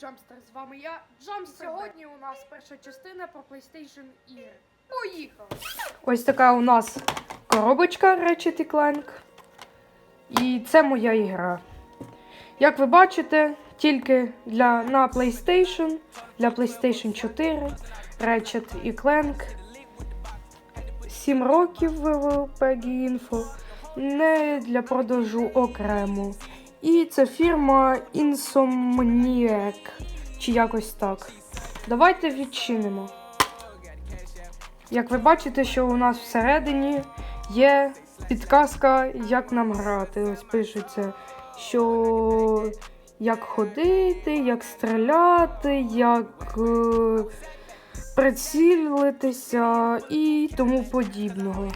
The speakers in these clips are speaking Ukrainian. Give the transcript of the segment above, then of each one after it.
Джамстер. З вами я, Джамстер. Сьогодні у нас перша частина про PlayStation ігри. Поїхали! Ось така у нас коробочка Ratchet Clank. І це моя ігра. Як ви бачите, тільки для, на PlayStation, для PlayStation 4, Ratchet і Clank. 7 років в PEGI Info. Не для продажу окремо. І це фірма Insomniac. Чи якось так. Давайте відчинимо. Як ви бачите, що у нас всередині є підказка, як нам грати. Ось пишеться, що як ходити, як стріляти, як е, прицілитися і тому подібного.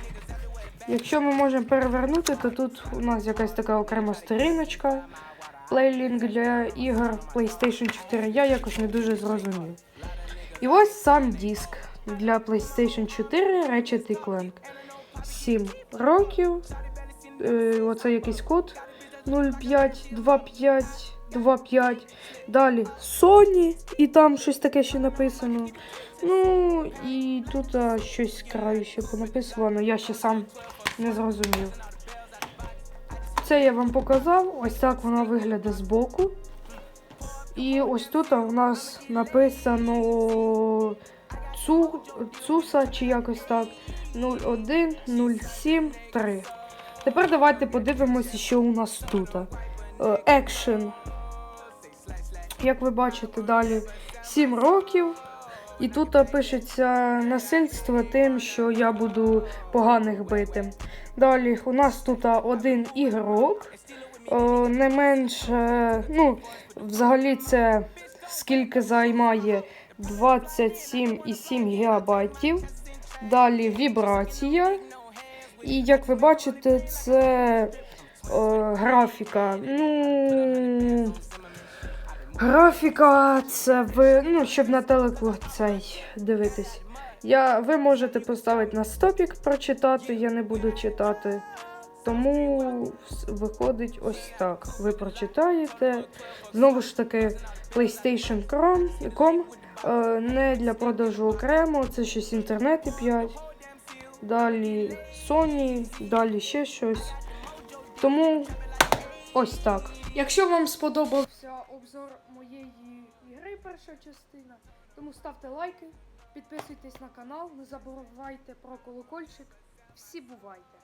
Якщо ми можемо перевернути, то тут у нас якась така окрема сторіночка. Плейлінг для ігор PlayStation 4. Я якось не дуже зрозумів. І ось сам диск для PlayStation 4 Ratchet Clank. 7 років. Е, оце якийсь код 052525. Далі Sony, і там щось таке ще написано. Ну, і тут а, щось краю ще понаписано, я ще сам не зрозумів. Це я вам показав. Ось так вона виглядає збоку. І ось тут у нас написано Цу, Цуса чи якось так 01073. Тепер давайте подивимося, що у нас тут. Екшен. Як ви бачите, далі 7 років. І тут а, пишеться насильство тим, що я буду поганих бити. Далі у нас тут один ігрок. О, не менше, ну, взагалі це скільки займає 27,7 гігабайтів. Далі вібрація. І як ви бачите, це о, графіка. Ну. Графіка, це ви, ну, щоб на телеку цей дивитись. Я, ви можете поставити на стопік прочитати, я не буду читати. Тому виходить ось так. Ви прочитаєте. Знову ж таки, PlayStation.com е, не для продажу окремо, це щось інтернети 5. Далі Sony, далі ще щось. Тому ось так. Якщо вам сподобався обзор моєї ігри, перша частина, тому ставте лайки, підписуйтесь на канал, не забувайте про колокольчик. Всі бувайте!